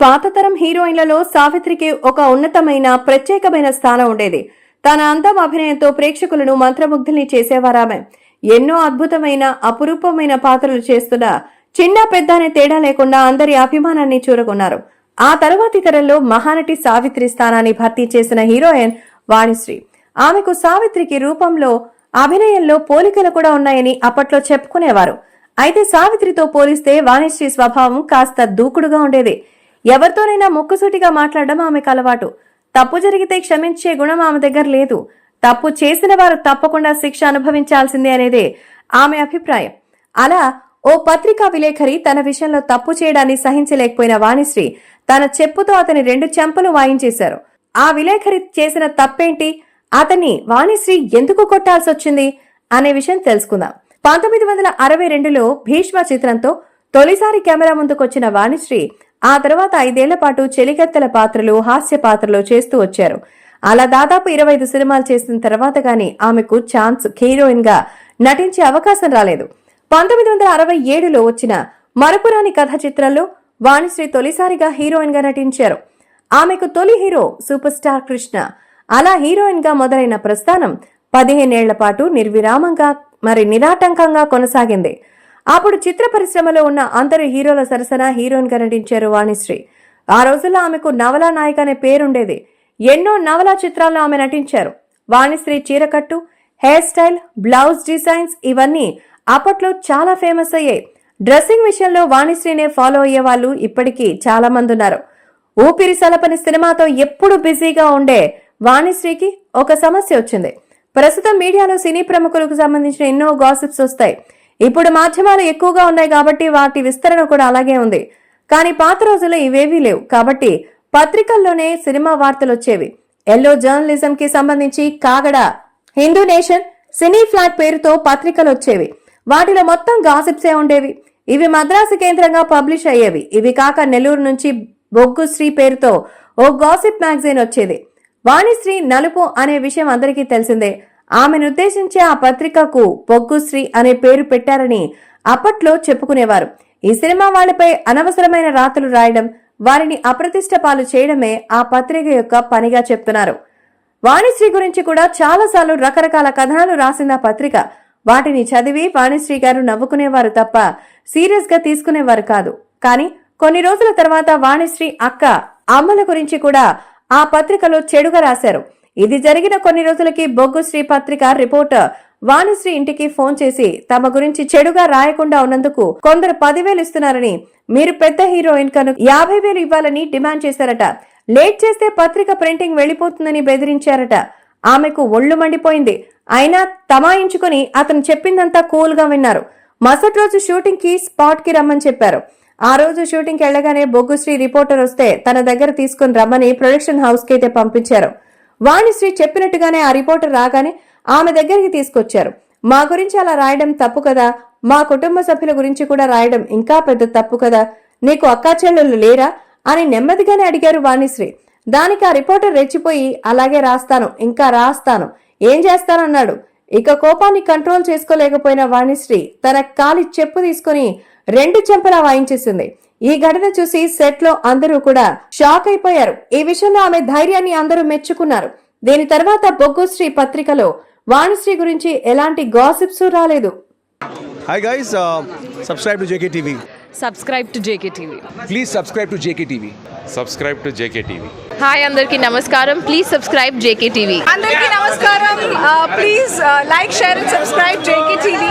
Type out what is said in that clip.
పాతతరం హీరోయిన్లలో సావిత్రికి ఒక ఉన్నతమైన ప్రత్యేకమైన స్థానం ఉండేది. తన అందం అభినయంతో ప్రేక్షకులను మంత్రముగ్ధుల్ని చేసేవారామె. ఎన్నో అద్భుతమైన అపురూపమైన పాత్రలు చేస్తున్న చిన్న పెద్ద అనే తేడా లేకుండా అందరి అభిమానాన్ని చూరగొన్నారు. ఆ తరువాతి తరంలో మహానటి సావిత్రి స్థానాన్ని భర్తీ చేసిన హీరోయిన్ వాణిశ్రీ. ఆమెకు సావిత్రికి రూపంలో అభినయంలో పోలికలు కూడా ఉన్నాయని అప్పట్లో చెప్పుకునేవారు. అయితే సావిత్రితో పోలిస్తే వాణిశ్రీ స్వభావం కాస్త దూకుడుగా ఉండేది. ఎవరితోనైనా ముక్కుసూటిగా మాట్లాడడం ఆమెకు అలవాటు. తప్పు జరిగితే క్షమించే గుణం ఆమె దగ్గర లేదు. తప్పు చేసిన వారు తప్పకుండా శిక్ష అనుభవించాల్సిందే అనేదే ఆమె అభిప్రాయం. అలా ఓ పత్రికా విలేఖరి తన విషయంలో తప్పు చేయడాన్ని సహించలేకపోయిన వాణిశ్రీ తన చెప్పుతో అతని రెండు చెంపలు వాయించేశారు. ఆ విలేఖరి చేసిన తప్పేంటి? అతన్ని వాణిశ్రీ ఎందుకు కొట్టాల్సి వచ్చింది అనే విషయం తెలుసుకుందాం. పంతొమ్మిది వందల అరవై రెండులో భీష్మ చిత్రంతో తొలిసారి కెమెరా ముందుకొచ్చిన వాణిశ్రీ ఆ తర్వాత ఐదేళ్ళ పాటు చెలికత్తెల పాత్రలు హాస్య పాత్రలు చేస్తూ వచ్చారు. అలా దాదాపు ఇరవై ఐదు సినిమాలు చేసిన తర్వాత గాని ఆమెకు ఛాన్స్ హీరోయిన్గా నటించే అవకాశం రాలేదు. పంతొమ్మిది వందల అరవై ఏడులో వచ్చిన మరపురాని కథ చిత్రంలో వాణిశ్రీ తొలిసారిగా హీరోయిన్గా నటించారు. ఆమెకు తొలి హీరో సూపర్ స్టార్ కృష్ణ అలా హీరోయిన్గా మొదలైన ప్రస్థానం పదిహేనేళ్ళ పాటు నిర్విరామంగా మరి నిరాటంకంగా కొనసాగింది. అప్పుడు చిత్ర పరిశ్రమలో ఉన్న అందరు హీరోల సరసన హీరోయిన్గా నటించారు వాణిశ్రీ. ఆ రోజుల్లో ఆమెకు నవలా నాయక్ అనే పేరుండేది. ఎన్నో నవలా చిత్రాల్లో ఆమె నటించారు. వాణిశ్రీ చీరకట్టు హెయిర్ స్టైల్ బ్లౌజ్ డిజైన్స్ ఇవన్నీ అప్పట్లో చాలా ఫేమస్ అయ్యాయి. డ్రెస్సింగ్ విషయంలో వాణిశ్రీనే ఫాలో అయ్యే వాళ్ళు ఇప్పటికీ చాలా మంది ఉన్నారు. ఊపిరి సలపని సినిమాతో ఎప్పుడు బిజీగా ఉండే వాణిశ్రీకి ఒక సమస్య వచ్చింది. ప్రస్తుతం మీడియాలో సినీ ప్రముఖులకు సంబంధించిన ఎన్నో గాసిప్స్ వస్తాయి. ఇప్పుడు మాధ్యమాలు ఎక్కువగా ఉన్నాయి కాబట్టి వాటి విస్తరణ కూడా అలాగే ఉంది. కానీ పాత రోజుల్లో ఇవేవీ లేవు. కాబట్టి పత్రికల్లోనే సినిమా వార్తలు వచ్చేవి. ఎల్లో జర్నలిజం కి సంబంధించి Kagada Hindu nation cine flat పేరుతో పత్రికలు వచ్చేవి. వాటిలో మొత్తం గాసిప్సే ఉండేవి. ఇవి మద్రాసు కేంద్రంగా పబ్లిష్ అయ్యేవి. ఇవి కాక నెల్లూరు నుంచి బొగ్గు శ్రీ పేరుతో ఓ గాసిప్ మ్యాగజైన్ వచ్చేది. వాణిశ్రీ నలుపు అనే విషయం అందరికీ తెలిసిందే. ఆమెనుద్దేశించే ఆ పత్రికకు పొగ్గుశ్రీ అనే పేరు పెట్టారని అప్పట్లో చెప్పుకునేవారు. ఈ సినిమా వాళ్ళపై అనవసరమైన రాతలు రాయడం వారిని అప్రతిష్ట పాలు చేయడమే ఆ పత్రిక యొక్క పనిగా చెప్తున్నారు. వాణిశ్రీ గురించి కూడా చాలాసార్లు రకరకాల కథనాలు రాసింది ఆ పత్రిక. వాటిని చదివి వాణిశ్రీ గారు నవ్వుకునేవారు తప్ప సీరియస్గా తీసుకునేవారు కాదు. కానీ కొన్ని రోజుల తర్వాత వాణిశ్రీ అక్క అమ్మల గురించి కూడా ఆ పత్రికలో చెడుగా రాశారు. ఇది జరిగిన కొన్ని రోజులకి బొగ్గుశ్రీ పత్రిక రిపోర్టర్ వాణిశ్రీ ఇంటికి ఫోన్ చేసి తమ గురించి చెడుగా రాయకుండా ఉన్నందుకు కొందరు పదివేలు ఇస్తున్నారని మీరు పెద్ద హీరోయిన్ కను యాభై వేలు ఇవ్వాలని డిమాండ్ చేశారట. లేట్ చేస్తే పత్రిక ప్రింటింగ్ వెళ్ళిపోతుందని బెదిరించారట. ఆమెకు ఒళ్ళు మండిపోయింది. అయినా తమాయించుకుని అతను చెప్పిందంతా కూల్గా విన్నారు. మరుసటి రోజు షూటింగ్కి స్పాట్కి రమ్మని చెప్పారు. ఆ రోజు షూటింగ్కి వెళ్ళగానే బొగ్గుశ్రీ రిపోర్టర్ వస్తే తన దగ్గర తీసుకుని రమ్మని ప్రొడక్షన్ హౌస్కి అయితే పంపించారు. వాణిశ్రీ చెప్పినట్టుగానే ఆ రిపోర్టర్ రాగానే ఆమె దగ్గరికి తీసుకొచ్చారు. మా గురించి అలా రాయడం తప్పు కదా? మా కుటుంబ సభ్యుల గురించి కూడా రాయడం ఇంకా పెద్ద తప్పు కదా? నీకు అక్కా చెల్లెళ్ళు లేరా? అని నెమ్మదిగానే అడిగారు వాణిశ్రీ. దానికి ఆ రిపోర్టర్ రెచ్చిపోయి అలాగే రాస్తాను ఇంకా రాస్తాను. ఏం చేస్తానన్నాడు? ఇక కోపాన్ని కంట్రోల్ చేసుకోలేకపోయిన వాణిశ్రీ తన కాలి చెప్పు తీసుకుని రెండు చెంపలా వాయించేసింది. ఈ ఘటన చూసి సెట్లో అందరూ కూడా షాక్ అయిపోయారు. ఈ విషయంలో ఆమె ధైర్యాన్ని అందరూ మెచ్చుకున్నారు. దీని తర్వాత బొగ్గుశ్రీ పత్రికలో వాణిశ్రీ గురించి ఎలాంటి గాసిప్స్ రాలేదు. Hi guys, uh, subscribe to JKTV. Subscribe to JK TV Please subscribe to JKTV. subscribe to JKTV. Hi అందరికీ నమస్కారం. ప్లీజ్ సబ్స్క్రైబ్ జేకే టీవీ అందరికీ నమస్కారం. Please like share and subscribe JK TV